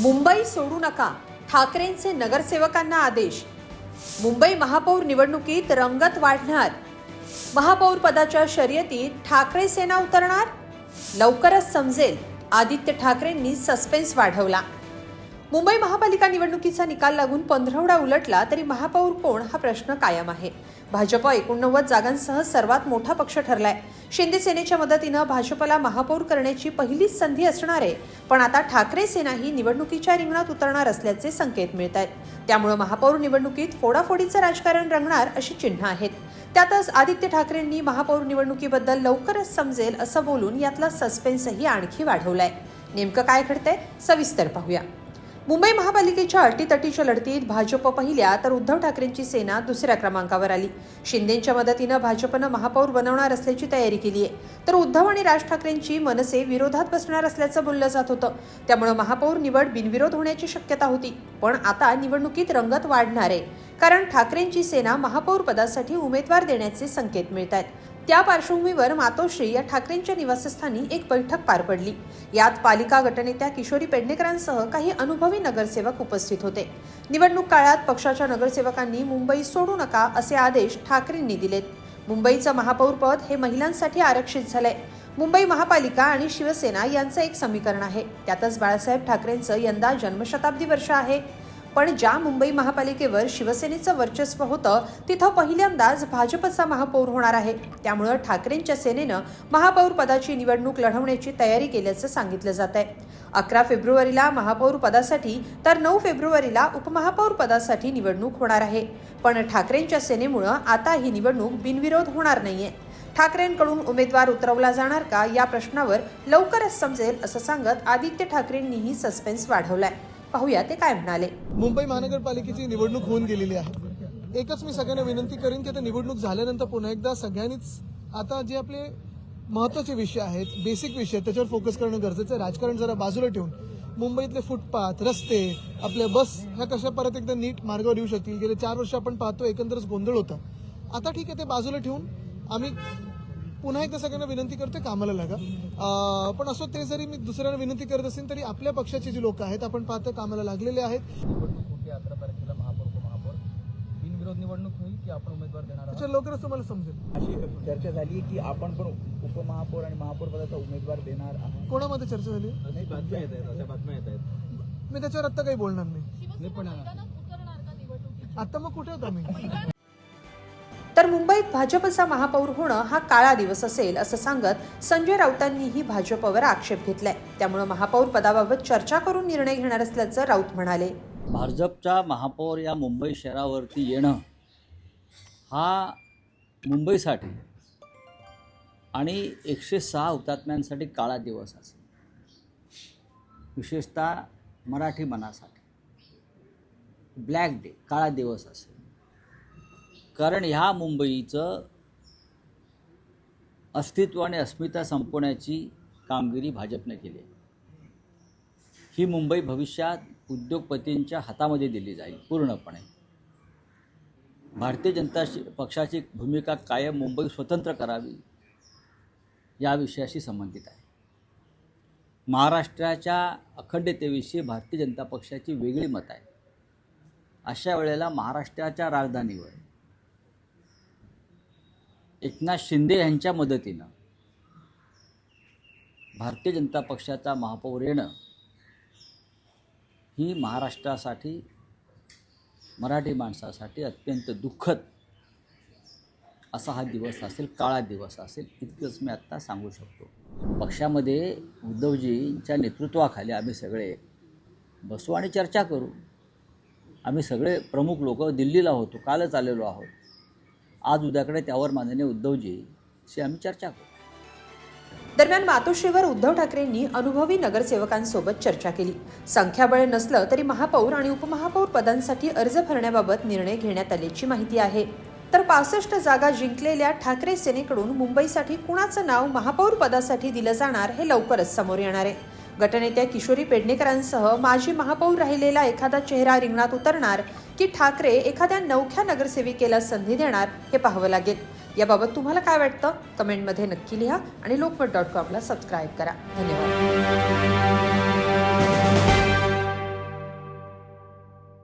मुंबई सोडू नका ठाकरेंचे नगरसेवकांना आदेश. मुंबई महापौर निवडणुकीत रंगत वाढणार. महापौर पदाच्या शर्यतीत ठाकरे सेना उतरणार? लवकरच समजेल आदित्य ठाकरेंनी सस्पेन्स वाढवला. मुंबई महापालिका निवडणुकीचा निकाल लागून पंधरवडा उलटला तरी महापौर कोण हा प्रश्न कायम आहे. भाजप एकोणनव्वद जागांसह सर्वात मोठा पक्ष ठरलाय. शिंदे सेनेच्या मदतीनं भाजपला महापौर करण्याची पहिलीच संधी असणार आहे पण आता ठाकरे सेना ही निवडणुकीच्या रिंगणात उतरणार असल्याचे संकेत मिळत आहेत त्यामुळे महापौर निवडणुकीत फोडाफोडीचं राजकारण रंगणार अशी चिन्ह आहेत. त्यातच आदित्य ठाकरेंनी महापौर निवडणुकीबद्दल लवकरच समजेल असं बोलून यातला सस्पेन्सही आणखी वाढवलाय. नेमकं काय घडतंय सविस्तर पाहूया. मुंबई महापालिकेच्या अटीतटीच्या लढतीत भाजप पहिल्या तर उद्धव ठाकरेंची सेना दुसऱ्या क्रमांकावर आली. शिंदेच्या मदतीनं भाजपनं महापौर बनवणार असल्याची तयारी केली आहे तर उद्धव आणि राज ठाकरेंची मनसे विरोधात बसणार असल्याचं बोललं जात होतं. त्यामुळे महापौर निवड बिनविरोध होण्याची शक्यता होती. पण आता निवडणुकीत रंगत वाढणार. आहे कारण ठाकरेंची सेना महापौर पदासाठी उमेदवार देण्याचे संकेत मिळत आहेत त्या पार्श्वभूमीवर मातोश्री या ठाकरेंच्या निवासस्थानी एक बैठक पार पडली. यात पालिका गटनेत्या किशोरी पेडणेकरांसह काही अनुभवी नगरसेवक उपस्थित होते. निवडणूक काळात पक्षाच्या नगरसेवकांनी मुंबई सोडू नका असे आदेश ठाकरेंनी दिलेत. मुंबईचं महापौर पद हे महिलांसाठी आरक्षित झालंय. मुंबई महापालिका आणि शिवसेना यांचं एक समीकरण आहे. त्यातच बाळासाहेब ठाकरेंचं यंदा जन्मशताब्दी वर्ष आहे. पण ज्या मुंबई महापालिकेवर शिवसेनेचं वर्चस्व होतं तिथं पहिल्यांदाच भाजपचा महापौर होणार आहे. त्यामुळं ठाकरेंच्या सेनेनं महापौर पदाची निवडणूक लढवण्याची तयारी केल्याचं सांगितलं जात आहे अकरा फेब्रुवारीला महापौर पदासाठी तर नऊ फेब्रुवारीला उपमहापौर पदासाठी निवडणूक होणार आहे. पण ठाकरेंच्या सेनेमुळं आता ही निवडणूक बिनविरोध होणार नाहीये. ठाकरेंकडून उमेदवार उतरवला जाणार का या प्रश्नावर लवकरच समजेल असं सांगत आदित्य ठाकरेंनीही सस्पेन्स वाढवलाय. पाहूया ते काय म्हणाले. मुंबई महानगरपालिकेची निवडणूक होऊन गेलेली आहे. एकच मी सगळ्यांना विनंती करेन की आता निवडणूक झाल्यानंतर पुन्हा एकदा सगळ्यांनीच आता जे आपले महत्त्वाचे विषय आहेत बेसिक विषय त्याच्यावर फोकस करणं गरजेचं आहे. राजकारण जरा बाजूला ठेवून मुंबईतले फुटपाथ रस्ते आपल्या बस ह्या कशा परत एकदा नीट मार्गावर येऊ शकतील? गेले चार वर्ष आपण पाहतो एकंदरच गोंधळ होता. आता ठीक आहे ते बाजूला ठेवून आम्ही पुन्हा एकदा सगळ्यांना विनंती करते कामाला लागा. अं, पण असो ते जरी मी दुसऱ्यांना विनंती करत असेल तरी आपल्या पक्षाचे जे लोक आहेत आपण पाहतो कामाला लागलेले आहेत. निवडणूक होईल की आपण उमेदवार देणार लवकरच तुम्हाला समजेल. अशी चर्चा झाली की आपण पण उपमहापौर आणि महापौर पदाचा उमेदवार देणार आहात. कोणामध्ये चर्चा झाली? नाही बातम्या येत आहेत अशा बातम्या येत आहेत. मी त्याच्यावर आता काही बोलणार नाही. नाही पण आता मग कुठे होता मी? तर मुंबईत भाजपचा महापौर होणं हा काळा दिवस असेल असं सांगत संजय राऊतांनीही भाजपवर आक्षेप घेतलाय. त्यामुळे महापौर पदाबाबत चर्चा करून निर्णय घेणार असल्याचं राऊत म्हणाले. भाजपचा महापौर या मुंबई शहरावरती येणं हा मुंबईसाठी आणि एकशे सहा हुतात्म्यांसाठी काळा दिवस असेल. विशेषतः मराठी मनासाठी. ब्लॅक डे काळा दिवस असेल. कारण ह्या मुंबईचं अस्तित्व आणि अस्मिता संपवण्याची कामगिरी भाजपने केली आहे. ही मुंबई भविष्यात उद्योगपतींच्या हातामध्ये दिली जाईल पूर्णपणे. भारतीय जनता पक्षाची भूमिका कायम मुंबई स्वतंत्र करावी या विषयाशी संबंधित आहे. महाराष्ट्राच्या अखंडतेविषयी भारतीय जनता पक्षाची वेगळी मत आहे. अशा वेळेला महाराष्ट्राच्या राजधानीवर एकनाथ शिंदे यांच्या मदतीनं भारतीय जनता पक्षाचा महापौर येणं ही महाराष्ट्रासाठी मराठी माणसासाठी अत्यंत दुःखद असा हा दिवस असेल काळा दिवस असेल इतकंच मी आत्ता सांगू शकतो. पक्षामध्ये उद्धवजींच्या नेतृत्वाखाली आम्ही सगळे बसू आणि चर्चा करू. आम्ही सगळे प्रमुख लोक दिल्लीला होतो कालच आलेलो आहोत. आज उद्याकडे त्यावर माननीय उद्धवजीशी आम्ही चर्चा करू. दरम्यान मातोश्रीवर उद्धव ठाकरेंनी अनुभवी नगरसेवकांसोबत चर्चा केली. संख्याबळ नसलं तरी महापौर आणि उपमहापौर पदांसाठी अर्ज भरण्याबाबत निर्णय घेण्यात आल्याची माहिती आहे. तर पासष्ट जागा जिंकलेल्या ठाकरे सेनेकडून मुंबईसाठी कुणाचं नाव महापौर पदासाठी दिलं जाणार हे लवकरच समोर येणार आहे. गटनेत्या किशोरी पेडणेकरांसह माजी महापौर राहिलेला एखादा चेहरा रिंगणात उतरणार की ठाकरे एखाद्या नवख्या नगरसेविकेला संधी देणार हे पाहावं लागेल. याबाबत तुम्हाला काय वाटतं? कमेंटमध्ये नक्की लिहा आणि लोकमत डॉट कॉमला सबस्क्राईब करा. धन्यवाद.